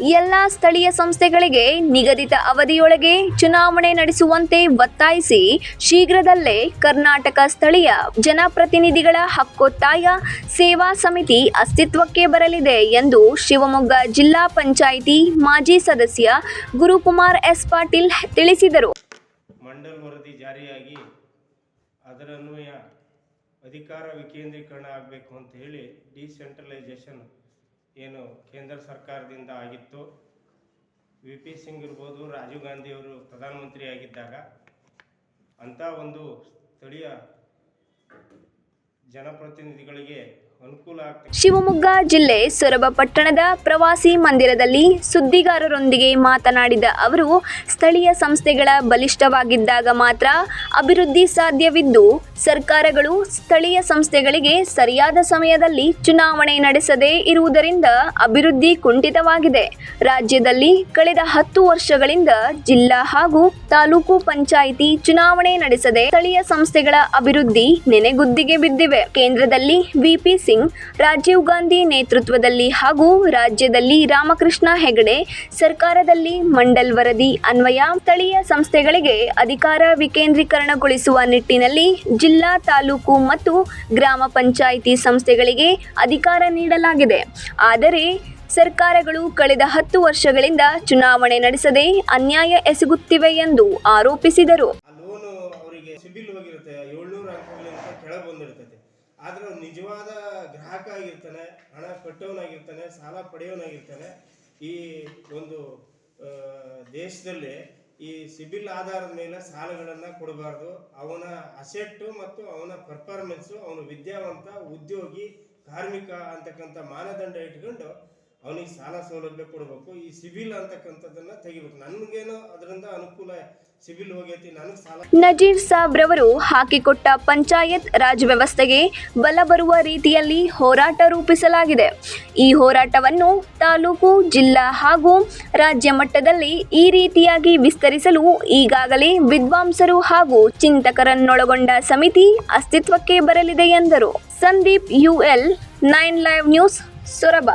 ಎಲ್ಲ ಸ್ಥಳೀಯ ಸಂಸ್ಥೆಗಳಿಗೆ ನಿಗದಿತ ಅವಧಿಯೊಳಗೆ ಚುನಾವಣೆ ನಡೆಸುವಂತೆ ಒತ್ತಾಯಿಸಿ ಶೀಘ್ರದಲ್ಲೇ ಕರ್ನಾಟಕ ಸ್ಥಳೀಯ ಜನಪ್ರತಿನಿಧಿಗಳ ಹಕ್ಕೊತ್ತಾಯ ಸೇವಾ ಸಮಿತಿ ಅಸ್ತಿತ್ವಕ್ಕೆ ಬರಲಿದೆ ಎಂದು ಶಿವಮೊಗ್ಗ ಜಿಲ್ಲಾ ಪಂಚಾಯಿತಿ ಮಾಜಿ ಸದಸ್ಯ ಗುರುಕುಮಾರ್ ಎಸ್ ಪಾಟೀಲ್ ತಿಳಿಸಿದರು. ಮಂಡಲ್ ವರದಿ ಜಾರಿಯಾಗಿ ಅಧಿಕಾರ ವಿಕೇಂದ್ರೀಕರಣ ಆಗಬೇಕು ಅಂತ ಹೇಳಿ ಡಿಸೆಂಟ್ರಲೈಸೇಷನ್ ಏನು ಕೇಂದ್ರ ಸರ್ಕಾರದಿಂದ ಆಗಿತ್ತು. ವಿ ಪಿ ಸಿಂಗ್ ಇರ್ಬೋದು, ರಾಜೀವ್ ಗಾಂಧಿಯವರು ಪ್ರಧಾನಮಂತ್ರಿ ಆಗಿದ್ದಾಗ ಅಂಥ ಒಂದು ಸ್ಥಳೀಯ ಜನಪ್ರತಿನಿಧಿಗಳಿಗೆ ಶಿವಮೊಗ್ಗ ಜಿಲ್ಲೆ ಸೊರಬ ಪಟ್ಟಣದ ಪ್ರವಾಸಿ ಮಂದಿರದಲ್ಲಿ ಸುದ್ದಿಗಾರರೊಂದಿಗೆ ಮಾತನಾಡಿದ ಅವರು, ಸ್ಥಳೀಯ ಸಂಸ್ಥೆಗಳ ಬಲಿಷ್ಠವಾಗಿದ್ದಾಗ ಮಾತ್ರ ಅಭಿವೃದ್ಧಿ ಸಾಧ್ಯವಿದ್ದು ಸರ್ಕಾರಗಳು ಸ್ಥಳೀಯ ಸಂಸ್ಥೆಗಳಿಗೆ ಸರಿಯಾದ ಸಮಯದಲ್ಲಿ ಚುನಾವಣೆ ನಡೆಸದೇ ಇರುವುದರಿಂದ ಅಭಿವೃದ್ಧಿ ಕುಂಠಿತವಾಗಿದೆ. ರಾಜ್ಯದಲ್ಲಿ ಕಳೆದ ಹತ್ತು ವರ್ಷಗಳಿಂದ ಜಿಲ್ಲಾ ಹಾಗೂ ತಾಲೂಕು ಪಂಚಾಯಿತಿ ಚುನಾವಣೆ ನಡೆಸದೆ ಸ್ಥಳೀಯ ಸಂಸ್ಥೆಗಳ ಅಭಿವೃದ್ಧಿ ನೆನೆಗುದ್ದಿಗೆ ಬಿದ್ದಿವೆ. ಕೇಂದ್ರದಲ್ಲಿ ವಿಪಿ ಸಿಂಗ್, ರಾಜೀವ್ ಗಾಂಧಿ ನೇತೃತ್ವದಲ್ಲಿ ಹಾಗೂ ರಾಜ್ಯದಲ್ಲಿ ರಾಮಕೃಷ್ಣ ಹೆಗಡೆ, ಸರ್ಕಾರದಲ್ಲಿ ಮಂಡಲ್ ವರದಿ ಅನ್ವಯ, ಸ್ಥಳೀಯ ಸಂಸ್ಥೆಗಳಿಗೆ ಅಧಿಕಾರ ವಿಕೇಂದ್ರೀಕರಣಗೊಳಿಸುವ ನಿಟ್ಟಿನಲ್ಲಿ ಜಿಲ್ಲಾ, ತಾಲೂಕು ಮತ್ತು ಗ್ರಾಮ ಪಂಚಾಯಿತಿ ಸಂಸ್ಥೆಗಳಿಗೆ ಅಧಿಕಾರ ನೀಡಲಾಗಿದೆ. ಆದರೆ ಸರ್ಕಾರಗಳು ಕಳೆದ ಹತ್ತು ವರ್ಷಗಳಿಂದ ಚುನಾವಣೆ ನಡೆಸದೆ ಅನ್ಯಾಯ ಎಸಗುತ್ತಿವೆ ಎಂದು ಆರೋಪಿಸಿದರು. ಆದ್ರೆ ನಿಜವಾದ ಗ್ರಾಹಕ ಆಗಿರ್ತಾನೆ, ಹಣ ಕಟ್ಟೋನಾಗಿರ್ತಾನೆ, ಸಾಲ ಪಡೆಯೋನಾಗಿರ್ತಾನೆ. ಈ ಒಂದು ದೇಶದಲ್ಲಿ ಈ ಸಿಬಿಲ್ ಆಧಾರದ ಮೇಲೆ ಸಾಲಗಳನ್ನು ಕೊಡಬಾರ್ದು. ಅವನ ಅಸೆಟ್ಟು ಮತ್ತು ಅವನ ಪರ್ಫಾರ್ಮೆನ್ಸು ಅವನು ವಿದ್ಯಾವಂತ, ಉದ್ಯೋಗಿ, ಕಾರ್ಮಿಕ ಅಂತಕ್ಕಂಥ ಮಾನದಂಡ ಇಟ್ಕೊಂಡು ಅವನಿಗೆ ಸಾಲ ಸೌಲಭ್ಯ ಕೊಡಬೇಕು. ಈ ಸಿವಿಲ್ ಅಂತಕ್ಕಂಥದ್ದನ್ನ ತೆಗಿಬೇಕು. ನನಗೇನೋ ಅದರಿಂದ ಅನುಕೂಲ ಸಿವಿಲ್ ಹೋಗೈತಿ, ನನಗೆ ಸಾಲ ನಜೀರ್ ಸಾಬ್ ರವರು ಹಾಕಿಕೊಟ್ಟ ಪಂಚಾಯತ್ ರಾಜ್ ವ್ಯವಸ್ಥೆಗೆ ಬಲ ಬರುವ ರೀತಿಯಲ್ಲಿ ಹೋರಾಟ ರೂಪಿಸಲಾಗಿದೆ. ಈ ಹೋರಾಟವನ್ನು ತಾಲೂಕು, ಜಿಲ್ಲಾ ಹಾಗೂ ರಾಜ್ಯ ಮಟ್ಟದಲ್ಲಿ ಈ ರೀತಿಯಾಗಿ ವಿಸ್ತರಿಸಲು ಈಗಾಗಲೇ ವಿದ್ವಾಂಸರು ಹಾಗೂ ಚಿಂತಕರನ್ನೊಳಗೊಂಡ ಸಮಿತಿ ಅಸ್ತಿತ್ವಕ್ಕೆ ಬರಲಿದೆ ಎಂದರು. Sandeep UL, nine live news, Soraba.